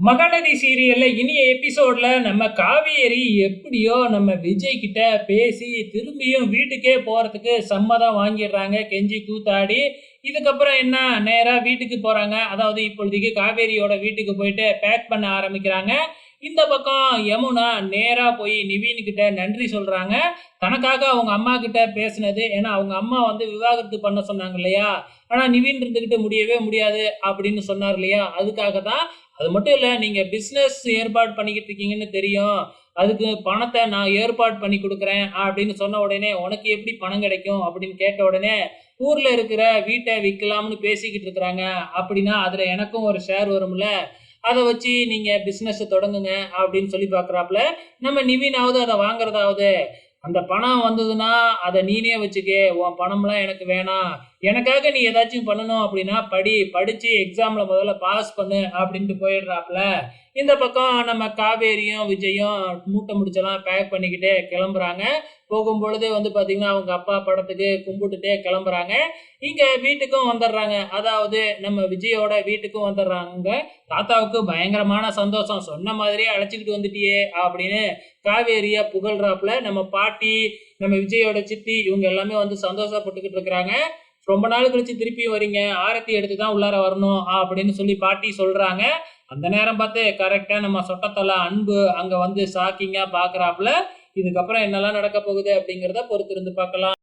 மகாநதி சீரியல்ல இனிய எபிசோட்ல நம்ம காவேரி எப்படியோ நம்ம விஜய் கிட்ட பேசி திரும்பியும் வீட்டுக்கே போறதுக்கு சம்மதம் வாங்கிடுறாங்க கெஞ்சி கூத்தாடி. இதுக்கப்புறம் என்ன? நேரா வீட்டுக்கு போறாங்க. அதாவது இப்பொழுதுக்கு காவேரியோட வீட்டுக்கு போயிட்டு பேக் பண்ண ஆரம்பிக்கிறாங்க. இந்த பக்கம் யமுனா நேராக போய் நிவீன் கிட்ட நன்றி சொல்கிறாங்க தனக்காக அவங்க அம்மா கிட்ட பேசினது. ஏன்னா அவங்க அம்மா வந்து விவாகரத்து பண்ண சொன்னாங்க இல்லையா? ஆனால் நிவீன் இருந்துக்கிட்டு முடியவே முடியாது அப்படின்னு சொன்னார் இல்லையா? அதுக்காக தான் அது மட்டும் இல்லை நீங்கள் பிஸ்னஸ் ஏற்பாடு பண்ணிக்கிட்டு இருக்கீங்கன்னு தெரியும். அதுக்கு பணத்தை நான் ஏற்பாடு பண்ணி கொடுக்குறேன் அப்படின்னு சொன்ன உடனே உனக்கு எப்படி பணம் கிடைக்கும் அப்படின்னு கேட்ட உடனே ஊரில் இருக்கிற வீட்டை விற்கலாம்னு பேசிக்கிட்டு இருக்கிறாங்க. அப்படின்னா அதில் எனக்கும் ஒரு ஷேர் வரும்ல. அதை வச்சு நீங்கள் பிஸ்னஸை தொடங்குங்க அப்படின்னு சொல்லி பார்க்குறாப்புல நம்ம நிவீனாவது அதை வாங்குறதாவது அந்த பணம் வந்ததுன்னா அதை நீனே வச்சுக்கே உன் பணம்லாம் எனக்கு வேணாம். எனக்காக நீ ஏதாச்சும் பண்ணணும் அப்படின்னா படி படிச்சு எக்ஸாம்ல முதல்ல பாஸ் பண்ணு அப்படின்ட்டு போயிடுறாப்புல இந்த பக்கம் நம்ம காவேரியும் விஜயும் மூட்டை முடிச்செல்லாம் பேக் பண்ணிக்கிட்டே கிளம்புறாங்க. போகும்பொழுது வந்து பார்த்தீங்கன்னா அவங்க அப்பா படத்துக்கு கும்பிட்டுட்டே கிளம்புறாங்க. இங்கே வீட்டுக்கும் வந்துடுறாங்க. அதாவது நம்ம விஜயோட வீட்டுக்கும் வந்துடுறாங்க. தாத்தாவுக்கு பயங்கரமான சந்தோஷம். சொன்ன மாதிரியே அழைச்சிக்கிட்டு வந்துட்டியே அப்படின்னு காவேரியா புகழ்றாப்புல நம்ம பாட்டி நம்ம விஜயோட சித்தி இவங்க எல்லாமே வந்து சந்தோஷப்பட்டுக்கிட்டு இருக்கிறாங்க. ரொம்ப நாள் கழிச்சு திருப்பி வரீங்க. ஆரத்தி எடுத்து தான் உள்ளார வரணும் அப்படின்னு சொல்லி பாட்டி சொல்றாங்க. அந்த நேரம் பார்த்து கரெக்டா நம்ம சொட்டத்தலை அன்பு அங்க வந்து ஷாக்கிங்கா பாக்குறாப்புல. இதுக்கப்புறம் என்னெல்லாம் நடக்க போகுது அப்படிங்கிறத பொறுத்திருந்து பார்க்கலாம்.